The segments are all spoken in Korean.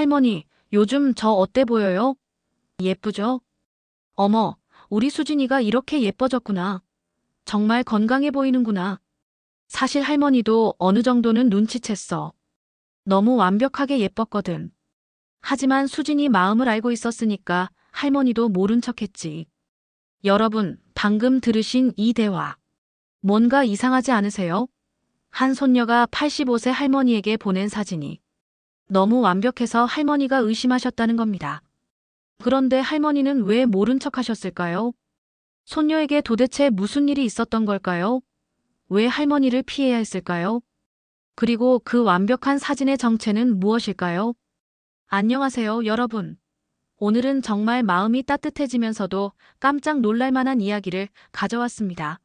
할머니, 요즘 저 어때 보여요? 예쁘죠? 어머, 우리 수진이가 이렇게 예뻐졌구나. 정말 건강해 보이는구나. 사실 할머니도 어느 정도는 눈치챘어. 너무 완벽하게 예뻤거든. 하지만 수진이 마음을 알고 있었으니까 할머니도 모른 척했지. 여러분, 방금 들으신 이 대화. 뭔가 이상하지 않으세요? 한 손녀가 85세 할머니에게 보낸 사진이 너무 완벽해서 할머니가 의심하셨다는 겁니다. 그런데 할머니는 왜 모른 척 하셨을까요? 손녀에게 도대체 무슨 일이 있었던 걸까요? 왜 할머니를 피해야 했을까요? 그리고 그 완벽한 사진의 정체는 무엇일까요? 안녕하세요, 여러분. 오늘은 정말 마음이 따뜻해지면서도 깜짝 놀랄 만한 이야기를 가져왔습니다.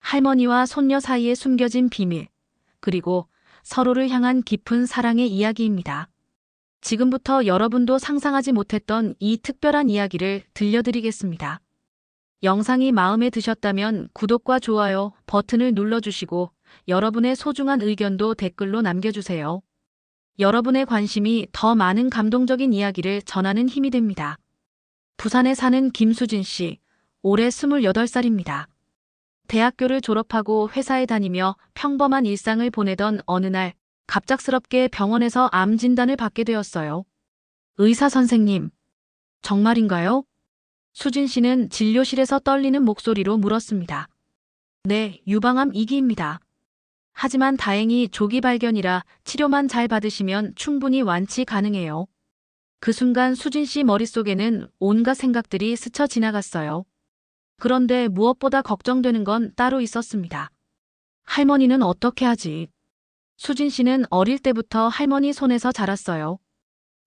할머니와 손녀 사이에 숨겨진 비밀, 그리고 서로를 향한 깊은 사랑의 이야기입니다. 지금부터 여러분도 상상하지 못했던 이 특별한 이야기를 들려드리겠습니다. 영상이 마음에 드셨다면 구독과 좋아요 버튼을 눌러주시고 여러분의 소중한 의견도 댓글로 남겨주세요. 여러분의 관심이 더 많은 감동적인 이야기를 전하는 힘이 됩니다. 부산에 사는 김수진 씨, 올해 28살입니다. 대학교를 졸업하고 회사에 다니며 평범한 일상을 보내던 어느 날 갑작스럽게 병원에서 암 진단을 받게 되었어요. 의사 선생님, 정말인가요? 수진 씨는 진료실에서 떨리는 목소리로 물었습니다. 네, 유방암 2기입니다. 하지만 다행히 조기 발견이라 치료만 잘 받으시면 충분히 완치 가능해요. 그 순간 수진 씨 머릿속에는 온갖 생각들이 스쳐 지나갔어요. 그런데 무엇보다 걱정되는 건 따로 있었습니다. 할머니는 어떻게 하지? 수진 씨는 어릴 때부터 할머니 손에서 자랐어요.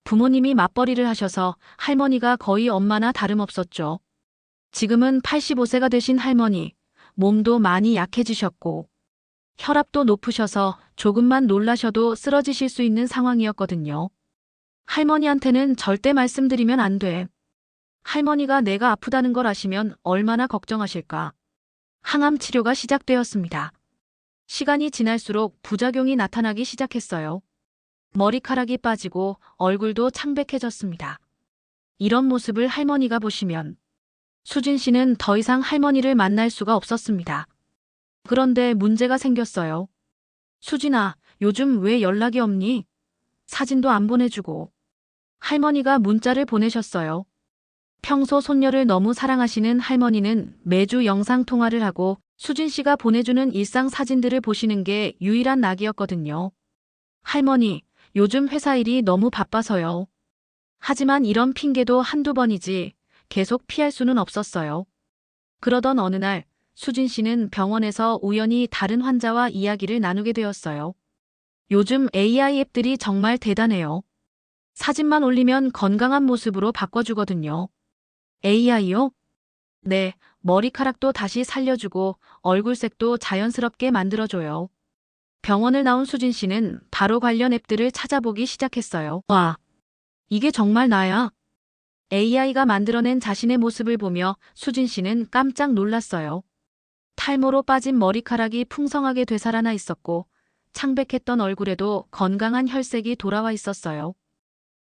부모님이 맞벌이를 하셔서 할머니가 거의 엄마나 다름없었죠. 지금은 85세가 되신 할머니, 몸도 많이 약해지셨고, 혈압도 높으셔서 조금만 놀라셔도 쓰러지실 수 있는 상황이었거든요. 할머니한테는 절대 말씀드리면 안 돼. 할머니가 내가 아프다는 걸 아시면 얼마나 걱정하실까. 항암 치료가 시작되었습니다. 시간이 지날수록 부작용이 나타나기 시작했어요. 머리카락이 빠지고 얼굴도 창백해졌습니다. 이런 모습을 할머니가 보시면 수진 씨는 더 이상 할머니를 만날 수가 없었습니다. 그런데 문제가 생겼어요. 수진아, 요즘 왜 연락이 없니? 사진도 안 보내주고. 할머니가 문자를 보내셨어요. 평소 손녀를 너무 사랑하시는 할머니는 매주 영상 통화를 하고 수진 씨가 보내주는 일상 사진들을 보시는 게 유일한 낙이었거든요. 할머니, 요즘 회사 일이 너무 바빠서요. 하지만 이런 핑계도 한두 번이지 계속 피할 수는 없었어요. 그러던 어느 날 수진 씨는 병원에서 우연히 다른 환자와 이야기를 나누게 되었어요. 요즘 AI 앱들이 정말 대단해요. 사진만 올리면 건강한 모습으로 바꿔주거든요. AI요? 네, 머리카락도 다시 살려주고 얼굴색도 자연스럽게 만들어줘요. 병원을 나온 수진 씨는 바로 관련 앱들을 찾아보기 시작했어요. 와, 이게 정말 나야. AI가 만들어낸 자신의 모습을 보며 수진 씨는 깜짝 놀랐어요. 탈모로 빠진 머리카락이 풍성하게 되살아나 있었고 창백했던 얼굴에도 건강한 혈색이 돌아와 있었어요.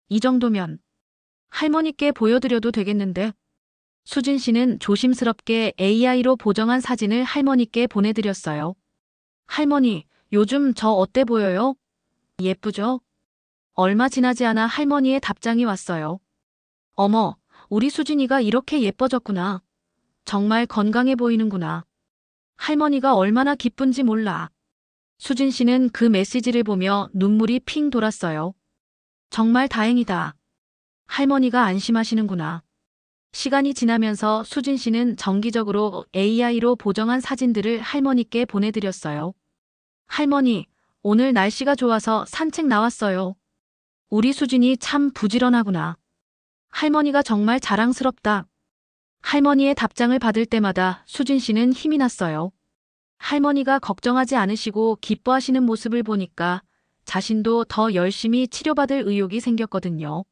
이 정도면 할머니께 보여드려도 되겠는데 수진 씨는 조심스럽게 AI로 보정한 사진을 할머니께 보내드렸어요. 할머니, 요즘 저 어때 보여요? 예쁘죠? 얼마 지나지 않아 할머니의 답장이 왔어요. 어머, 우리 수진이가 이렇게 예뻐졌구나. 정말 건강해 보이는구나. 할머니가 얼마나 기쁜지 몰라. 수진 씨는 그 메시지를 보며 눈물이 핑 돌았어요. 정말 다행이다. 할머니가 안심하시는구나. 시간이 지나면서 수진 씨는 정기적으로 AI로 보정한 사진들을 할머니께 보내드렸어요. 할머니, 오늘 날씨가 좋아서 산책 나왔어요. 우리 수진이 참 부지런하구나. 할머니가 정말 자랑스럽다. 할머니의 답장을 받을 때마다 수진 씨는 힘이 났어요. 할머니가 걱정하지 않으시고 기뻐하시는 모습을 보니까 자신도 더 열심히 치료받을 의욕이 생겼거든요.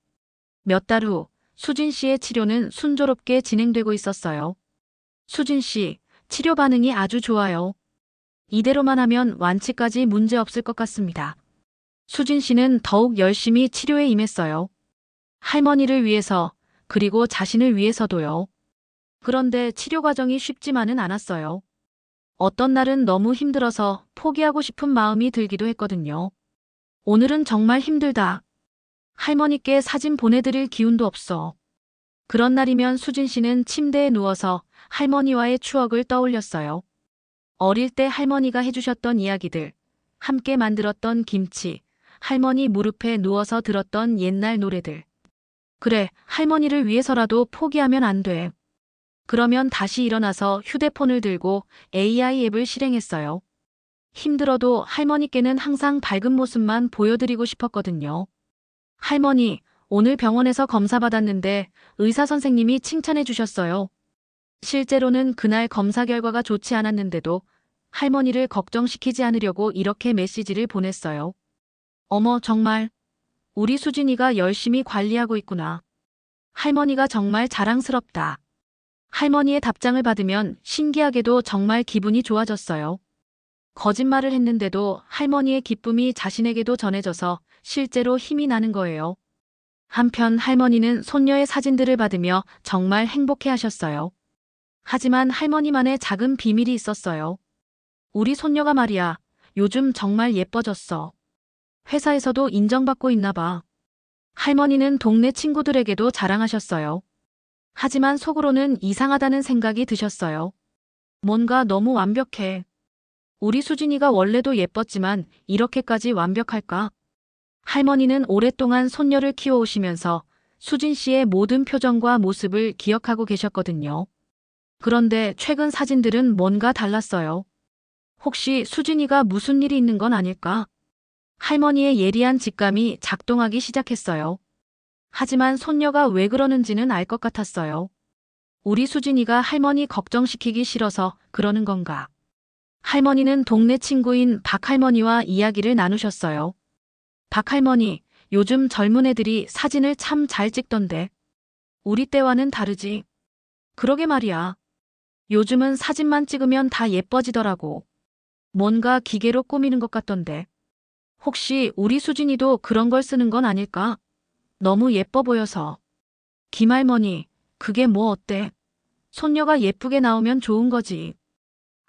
몇 달 후, 수진 씨의 치료는 순조롭게 진행되고 있었어요. 수진 씨, 치료 반응이 아주 좋아요. 이대로만 하면 완치까지 문제 없을 것 같습니다. 수진 씨는 더욱 열심히 치료에 임했어요. 할머니를 위해서, 그리고 자신을 위해서도요. 그런데 치료 과정이 쉽지만은 않았어요. 어떤 날은 너무 힘들어서 포기하고 싶은 마음이 들기도 했거든요. 오늘은 정말 힘들다. 할머니께 사진 보내드릴 기운도 없어. 그런 날이면 수진 씨는 침대에 누워서 할머니와의 추억을 떠올렸어요. 어릴 때 할머니가 해주셨던 이야기들, 함께 만들었던 김치, 할머니 무릎에 누워서 들었던 옛날 노래들. 그래, 할머니를 위해서라도 포기하면 안 돼. 그러면 다시 일어나서 휴대폰을 들고 AI 앱을 실행했어요. 힘들어도 할머니께는 항상 밝은 모습만 보여드리고 싶었거든요. 할머니, 오늘 병원에서 검사 받았는데 의사 선생님이 칭찬해 주셨어요. 실제로는 그날 검사 결과가 좋지 않았는데도 할머니를 걱정시키지 않으려고 이렇게 메시지를 보냈어요. 어머, 정말. 우리 수진이가 열심히 관리하고 있구나. 할머니가 정말 자랑스럽다. 할머니의 답장을 받으면 신기하게도 정말 기분이 좋아졌어요. 거짓말을 했는데도 할머니의 기쁨이 자신에게도 전해져서 실제로 힘이 나는 거예요. 한편 할머니는 손녀의 사진들을 받으며 정말 행복해 하셨어요. 하지만 할머니만의 작은 비밀이 있었어요. 우리 손녀가 말이야, 요즘 정말 예뻐졌어. 회사에서도 인정받고 있나 봐. 할머니는 동네 친구들에게도 자랑하셨어요. 하지만 속으로는 이상하다는 생각이 드셨어요. 뭔가 너무 완벽해. 우리 수진이가 원래도 예뻤지만 이렇게까지 완벽할까? 할머니는 오랫동안 손녀를 키워오시면서 수진 씨의 모든 표정과 모습을 기억하고 계셨거든요. 그런데 최근 사진들은 뭔가 달랐어요. 혹시 수진이가 무슨 일이 있는 건 아닐까? 할머니의 예리한 직감이 작동하기 시작했어요. 하지만 손녀가 왜 그러는지는 알 것 같았어요. 우리 수진이가 할머니 걱정시키기 싫어서 그러는 건가? 할머니는 동네 친구인 박할머니와 이야기를 나누셨어요. 박할머니, 요즘 젊은 애들이 사진을 참 잘 찍던데. 우리 때와는 다르지. 그러게 말이야. 요즘은 사진만 찍으면 다 예뻐지더라고. 뭔가 기계로 꾸미는 것 같던데. 혹시 우리 수진이도 그런 걸 쓰는 건 아닐까? 너무 예뻐 보여서. 김할머니, 그게 뭐 어때? 손녀가 예쁘게 나오면 좋은 거지.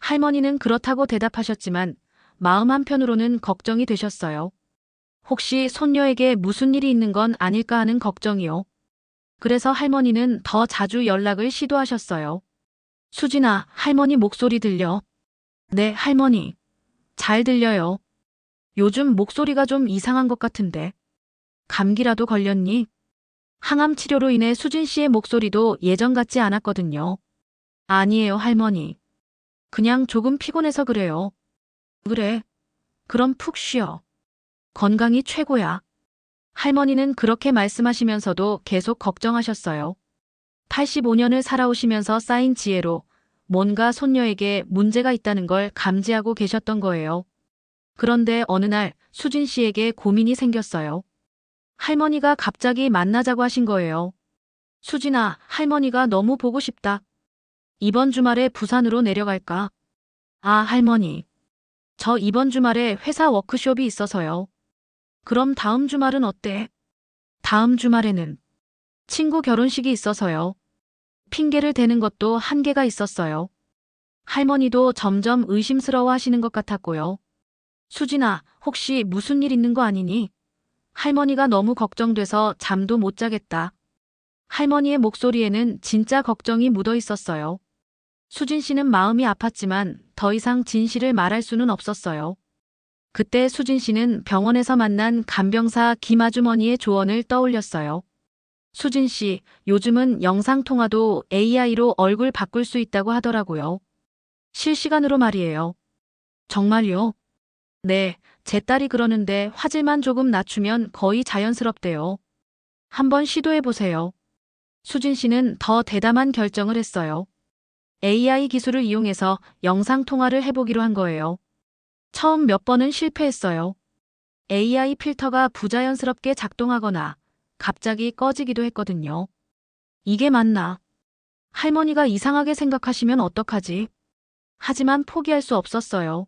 할머니는 그렇다고 대답하셨지만 마음 한편으로는 걱정이 되셨어요. 혹시 손녀에게 무슨 일이 있는 건 아닐까 하는 걱정이요. 그래서 할머니는 더 자주 연락을 시도하셨어요. 수진아, 할머니 목소리 들려. 네, 할머니. 잘 들려요. 요즘 목소리가 좀 이상한 것 같은데. 감기라도 걸렸니? 항암 치료로 인해 수진 씨의 목소리도 예전 같지 않았거든요. 아니에요, 할머니. 그냥 조금 피곤해서 그래요. 그래. 그럼 푹 쉬어. 건강이 최고야. 할머니는 그렇게 말씀하시면서도 계속 걱정하셨어요. 85년을 살아오시면서 쌓인 지혜로 뭔가 손녀에게 문제가 있다는 걸 감지하고 계셨던 거예요. 그런데 어느 날 수진 씨에게 고민이 생겼어요. 할머니가 갑자기 만나자고 하신 거예요. 수진아, 할머니가 너무 보고 싶다. 이번 주말에 부산으로 내려갈까? 아, 할머니. 저 이번 주말에 회사 워크숍이 있어서요. 그럼 다음 주말은 어때? 다음 주말에는 친구 결혼식이 있어서요. 핑계를 대는 것도 한계가 있었어요. 할머니도 점점 의심스러워 하시는 것 같았고요. 수진아, 혹시 무슨 일 있는 거 아니니? 할머니가 너무 걱정돼서 잠도 못 자겠다. 할머니의 목소리에는 진짜 걱정이 묻어 있었어요. 수진 씨는 마음이 아팠지만 더 이상 진실을 말할 수는 없었어요. 그때 수진 씨는 병원에서 만난 간병사 김아주머니의 조언을 떠올렸어요. 수진 씨, 요즘은 영상통화도 AI로 얼굴 바꿀 수 있다고 하더라고요. 실시간으로 말이에요. 정말요? 네, 제 딸이 그러는데 화질만 조금 낮추면 거의 자연스럽대요. 한번 시도해보세요. 수진 씨는 더 대담한 결정을 했어요. AI 기술을 이용해서 영상 통화를 해보기로 한 거예요. 처음 몇 번은 실패했어요. AI 필터가 부자연스럽게 작동하거나 갑자기 꺼지기도 했거든요. 이게 맞나? 할머니가 이상하게 생각하시면 어떡하지? 하지만 포기할 수 없었어요.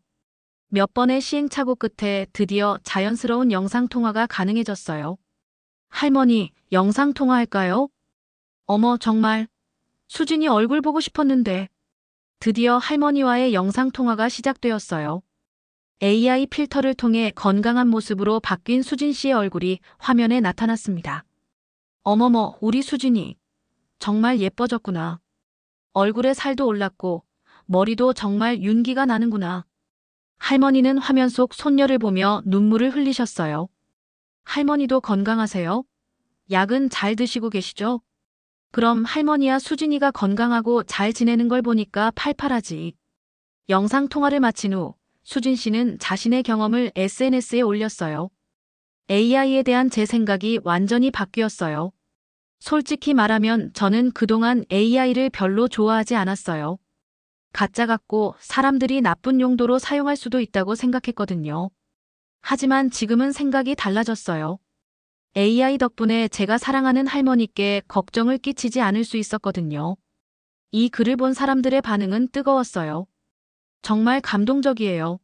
몇 번의 시행착오 끝에 드디어 자연스러운 영상통화가 가능해졌어요. 할머니, 영상통화할까요? 어머, 정말. 수진이 얼굴 보고 싶었는데. 드디어 할머니와의 영상통화가 시작되었어요. AI 필터를 통해 건강한 모습으로 바뀐 수진 씨의 얼굴이 화면에 나타났습니다. 어머머, 우리 수진이. 정말 예뻐졌구나. 얼굴에 살도 올랐고, 머리도 정말 윤기가 나는구나. 할머니는 화면 속 손녀를 보며 눈물을 흘리셨어요. 할머니도 건강하세요? 약은 잘 드시고 계시죠? 그럼 할머니와 수진이가 건강하고 잘 지내는 걸 보니까 팔팔하지. 영상 통화를 마친 후 수진 씨는 자신의 경험을 SNS에 올렸어요. AI에 대한 제 생각이 완전히 바뀌었어요. 솔직히 말하면 저는 그동안 AI를 별로 좋아하지 않았어요. 가짜 같고 사람들이 나쁜 용도로 사용할 수도 있다고 생각했거든요. 하지만 지금은 생각이 달라졌어요. AI 덕분에 제가 사랑하는 할머니께 걱정을 끼치지 않을 수 있었거든요. 이 글을 본 사람들의 반응은 뜨거웠어요. 정말 감동적이에요.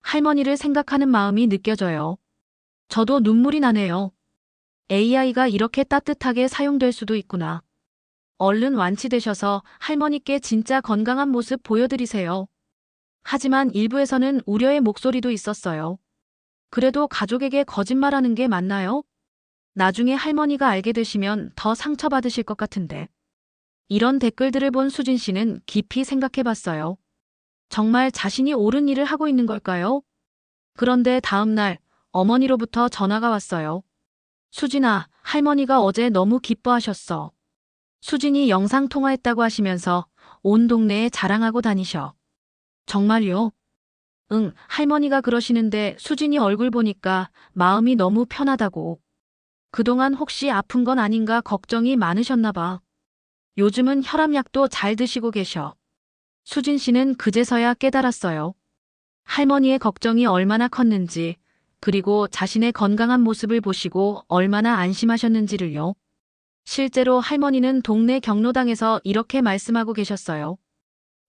할머니를 생각하는 마음이 느껴져요. 저도 눈물이 나네요. AI가 이렇게 따뜻하게 사용될 수도 있구나. 얼른 완치되셔서 할머니께 진짜 건강한 모습 보여드리세요. 하지만 일부에서는 우려의 목소리도 있었어요. 그래도 가족에게 거짓말하는 게 맞나요? 나중에 할머니가 알게 되시면 더 상처받으실 것 같은데. 이런 댓글들을 본 수진 씨는 깊이 생각해 봤어요. 정말 자신이 옳은 일을 하고 있는 걸까요? 그런데 다음 날 어머니로부터 전화가 왔어요. 수진아, 할머니가 어제 너무 기뻐하셨어. 수진이 영상 통화했다고 하시면서 온 동네에 자랑하고 다니셔. 정말요? 응, 할머니가 그러시는데 수진이 얼굴 보니까 마음이 너무 편하다고. 그동안 혹시 아픈 건 아닌가 걱정이 많으셨나 봐. 요즘은 혈압약도 잘 드시고 계셔. 수진 씨는 그제서야 깨달았어요. 할머니의 걱정이 얼마나 컸는지, 그리고 자신의 건강한 모습을 보시고 얼마나 안심하셨는지를요. 실제로 할머니는 동네 경로당에서 이렇게 말씀하고 계셨어요.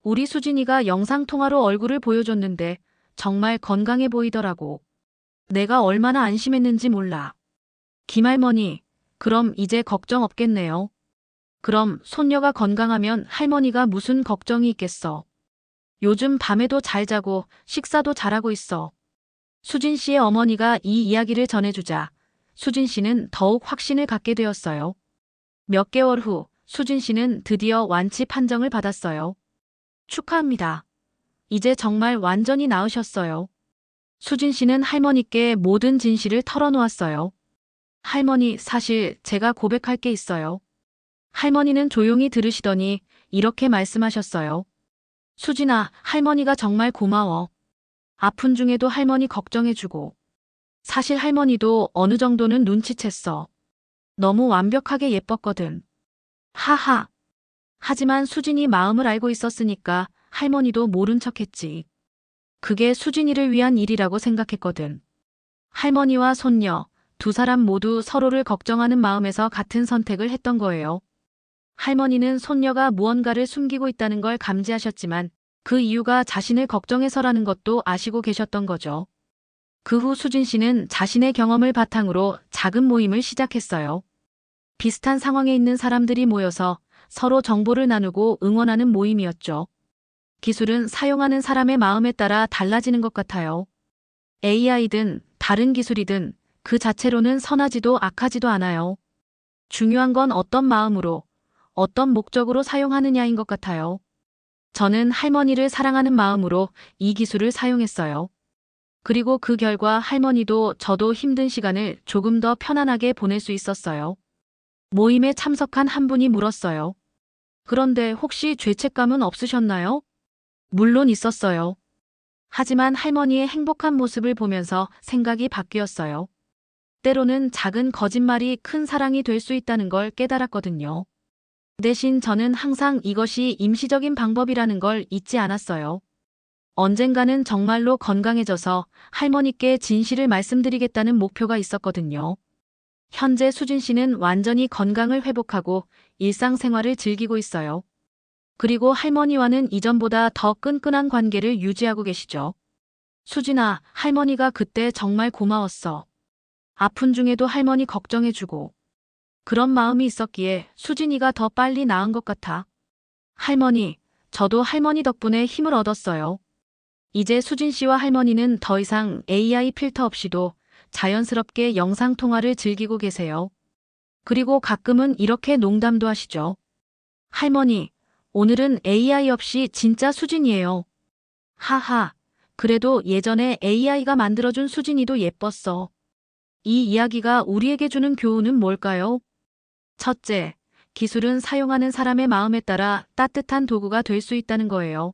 우리 수진이가 영상통화로 얼굴을 보여줬는데 정말 건강해 보이더라고. 내가 얼마나 안심했는지 몰라. 김할머니, 그럼 이제 걱정 없겠네요. 그럼 손녀가 건강하면 할머니가 무슨 걱정이 있겠어. 요즘 밤에도 잘 자고 식사도 잘하고 있어. 수진 씨의 어머니가 이 이야기를 전해주자 수진 씨는 더욱 확신을 갖게 되었어요. 몇 개월 후 수진 씨는 드디어 완치 판정을 받았어요. 축하합니다. 이제 정말 완전히 나으셨어요. 수진 씨는 할머니께 모든 진실을 털어놓았어요. 할머니, 사실 제가 고백할 게 있어요. 할머니는 조용히 들으시더니 이렇게 말씀하셨어요. 수진아, 할머니가 정말 고마워. 아픈 중에도 할머니 걱정해주고. 사실 할머니도 어느 정도는 눈치챘어. 너무 완벽하게 예뻤거든. 하하. 하지만 수진이 마음을 알고 있었으니까 할머니도 모른 척 했지. 그게 수진이를 위한 일이라고 생각했거든. 할머니와 손녀, 두 사람 모두 서로를 걱정하는 마음에서 같은 선택을 했던 거예요. 할머니는 손녀가 무언가를 숨기고 있다는 걸 감지하셨지만 그 이유가 자신을 걱정해서라는 것도 아시고 계셨던 거죠. 그 후 수진 씨는 자신의 경험을 바탕으로 작은 모임을 시작했어요. 비슷한 상황에 있는 사람들이 모여서 서로 정보를 나누고 응원하는 모임이었죠. 기술은 사용하는 사람의 마음에 따라 달라지는 것 같아요. AI든 다른 기술이든 그 자체로는 선하지도 악하지도 않아요. 중요한 건 어떤 마음으로, 어떤 목적으로 사용하느냐인 것 같아요. 저는 할머니를 사랑하는 마음으로 이 기술을 사용했어요. 그리고 그 결과 할머니도 저도 힘든 시간을 조금 더 편안하게 보낼 수 있었어요. 모임에 참석한 한 분이 물었어요. 그런데 혹시 죄책감은 없으셨나요? 물론 있었어요. 하지만 할머니의 행복한 모습을 보면서 생각이 바뀌었어요. 때로는 작은 거짓말이 큰 사랑이 될 수 있다는 걸 깨달았거든요. 대신 저는 항상 이것이 임시적인 방법이라는 걸 잊지 않았어요. 언젠가는 정말로 건강해져서 할머니께 진실을 말씀드리겠다는 목표가 있었거든요. 현재 수진 씨는 완전히 건강을 회복하고 일상생활을 즐기고 있어요. 그리고 할머니와는 이전보다 더 끈끈한 관계를 유지하고 계시죠. 수진아, 할머니가 그때 정말 고마웠어. 아픈 중에도 할머니 걱정해주고. 그런 마음이 있었기에 수진이가 더 빨리 나은 것 같아. 할머니, 저도 할머니 덕분에 힘을 얻었어요. 이제 수진 씨와 할머니는 더 이상 AI 필터 없이도 자연스럽게 영상통화를 즐기고 계세요. 그리고 가끔은 이렇게 농담도 하시죠. 할머니, 오늘은 AI 없이 진짜 수진이에요. 하하, 그래도 예전에 AI가 만들어준 수진이도 예뻤어. 이 이야기가 우리에게 주는 교훈은 뭘까요? 첫째, 기술은 사용하는 사람의 마음에 따라 따뜻한 도구가 될 수 있다는 거예요.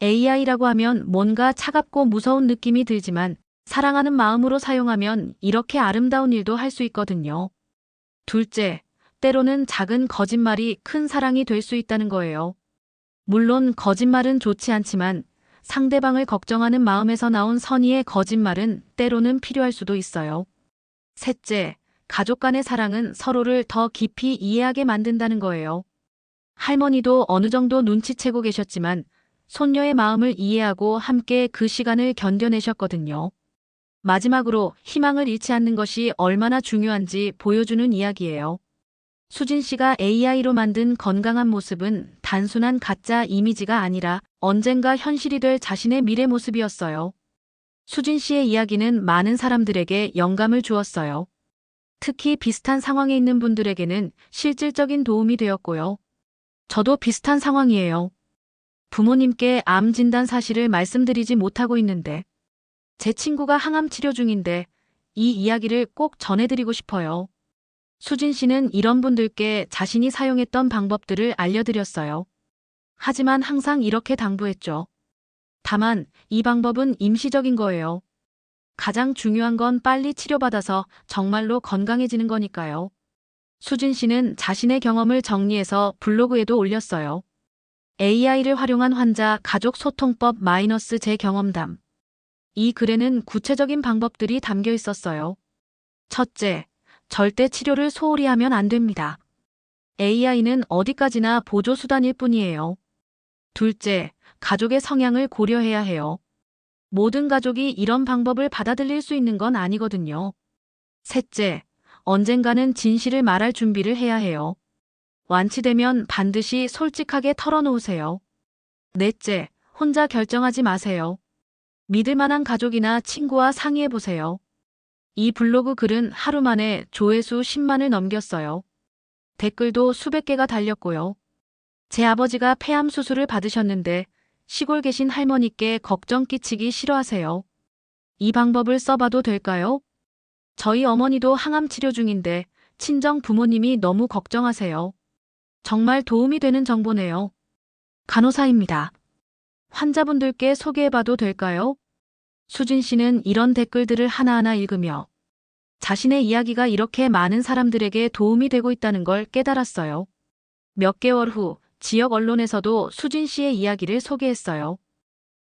AI라고 하면 뭔가 차갑고 무서운 느낌이 들지만 사랑하는 마음으로 사용하면 이렇게 아름다운 일도 할 수 있거든요. 둘째, 때로는 작은 거짓말이 큰 사랑이 될 수 있다는 거예요. 물론 거짓말은 좋지 않지만 상대방을 걱정하는 마음에서 나온 선의의 거짓말은 때로는 필요할 수도 있어요. 셋째, 가족 간의 사랑은 서로를 더 깊이 이해하게 만든다는 거예요. 할머니도 어느 정도 눈치채고 계셨지만 손녀의 마음을 이해하고 함께 그 시간을 견뎌내셨거든요. 마지막으로 희망을 잃지 않는 것이 얼마나 중요한지 보여주는 이야기예요. 수진 씨가 AI로 만든 건강한 모습은 단순한 가짜 이미지가 아니라 언젠가 현실이 될 자신의 미래 모습이었어요. 수진 씨의 이야기는 많은 사람들에게 영감을 주었어요. 특히 비슷한 상황에 있는 분들에게는 실질적인 도움이 되었고요. 저도 비슷한 상황이에요. 부모님께 암 진단 사실을 말씀드리지 못하고 있는데 제 친구가 항암 치료 중인데 이 이야기를 꼭 전해드리고 싶어요. 수진 씨는 이런 분들께 자신이 사용했던 방법들을 알려드렸어요. 하지만 항상 이렇게 당부했죠. 다만 이 방법은 임시적인 거예요. 가장 중요한 건 빨리 치료받아서 정말로 건강해지는 거니까요. 수진 씨는 자신의 경험을 정리해서 블로그에도 올렸어요. AI를 활용한 환자 가족 소통법 마이너스 제 경험담. 이 글에는 구체적인 방법들이 담겨 있었어요. 첫째, 절대 치료를 소홀히 하면 안 됩니다. AI는 어디까지나 보조수단일 뿐이에요. 둘째, 가족의 성향을 고려해야 해요. 모든 가족이 이런 방법을 받아들일 수 있는 건 아니거든요. 셋째, 언젠가는 진실을 말할 준비를 해야 해요. 완치되면 반드시 솔직하게 털어놓으세요. 넷째, 혼자 결정하지 마세요. 믿을 만한 가족이나 친구와 상의해 보세요. 이 블로그 글은 하루 만에 조회수 10만을 넘겼어요. 댓글도 수백 개가 달렸고요. 제 아버지가 폐암 수술을 받으셨는데 시골 계신 할머니께 걱정 끼치기 싫어하세요. 이 방법을 써봐도 될까요? 저희 어머니도 항암 치료 중인데 친정 부모님이 너무 걱정하세요. 정말 도움이 되는 정보네요. 간호사입니다. 환자분들께 소개해봐도 될까요? 수진 씨는 이런 댓글들을 하나하나 읽으며 자신의 이야기가 이렇게 많은 사람들에게 도움이 되고 있다는 걸 깨달았어요. 몇 개월 후 지역 언론에서도 수진 씨의 이야기를 소개했어요.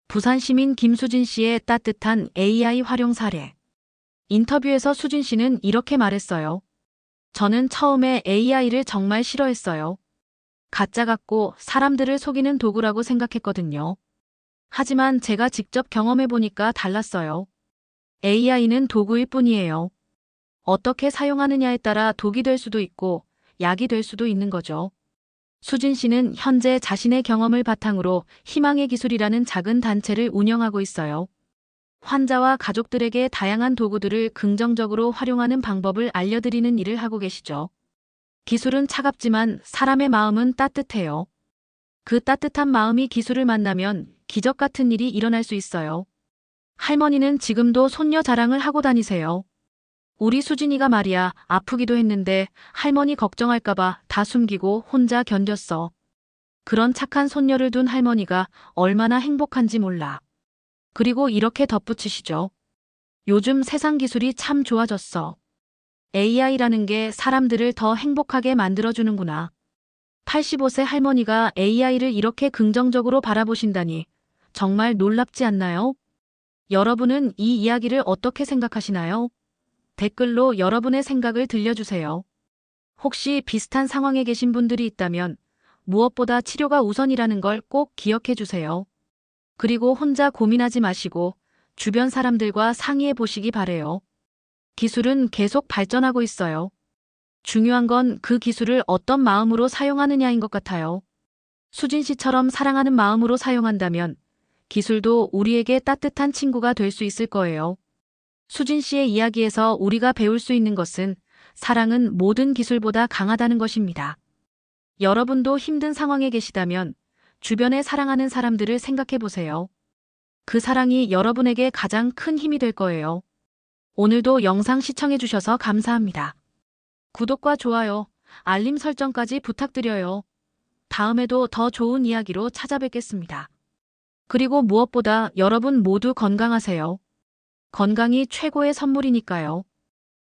부산 시민 김수진 씨의 따뜻한 AI 활용 사례. 인터뷰에서 수진 씨는 이렇게 말했어요. 저는 처음에 AI를 정말 싫어했어요. 가짜 같고 사람들을 속이는 도구라고 생각했거든요. 하지만 제가 직접 경험해 보니까 달랐어요. AI는 도구일 뿐이에요. 어떻게 사용하느냐에 따라 독이 될 수도 있고 약이 될 수도 있는 거죠. 수진 씨는 현재 자신의 경험을 바탕으로 희망의 기술이라는 작은 단체를 운영하고 있어요. 환자와 가족들에게 다양한 도구들을 긍정적으로 활용하는 방법을 알려드리는 일을 하고 계시죠. 기술은 차갑지만 사람의 마음은 따뜻해요. 그 따뜻한 마음이 기술을 만나면 기적 같은 일이 일어날 수 있어요. 할머니는 지금도 손녀 자랑을 하고 다니세요. 우리 수진이가 말이야 아프기도 했는데 할머니 걱정할까봐 다 숨기고 혼자 견뎠어. 그런 착한 손녀를 둔 할머니가 얼마나 행복한지 몰라. 그리고 이렇게 덧붙이시죠. 요즘 세상 기술이 참 좋아졌어. AI라는 게 사람들을 더 행복하게 만들어주는구나. 85세 할머니가 AI를 이렇게 긍정적으로 바라보신다니 정말 놀랍지 않나요? 여러분은 이 이야기를 어떻게 생각하시나요? 댓글로 여러분의 생각을 들려주세요. 혹시 비슷한 상황에 계신 분들이 있다면 무엇보다 치료가 우선이라는 걸 꼭 기억해 주세요. 그리고 혼자 고민하지 마시고 주변 사람들과 상의해 보시기 바래요. 기술은 계속 발전하고 있어요. 중요한 건 그 기술을 어떤 마음으로 사용하느냐인 것 같아요. 수진 씨처럼 사랑하는 마음으로 사용한다면 기술도 우리에게 따뜻한 친구가 될 수 있을 거예요. 수진 씨의 이야기에서 우리가 배울 수 있는 것은 사랑은 모든 기술보다 강하다는 것입니다. 여러분도 힘든 상황에 계시다면 주변에 사랑하는 사람들을 생각해 보세요. 그 사랑이 여러분에게 가장 큰 힘이 될 거예요. 오늘도 영상 시청해 주셔서 감사합니다. 구독과 좋아요, 알림 설정까지 부탁드려요. 다음에도 더 좋은 이야기로 찾아뵙겠습니다. 그리고 무엇보다 여러분 모두 건강하세요. 건강이 최고의 선물이니까요.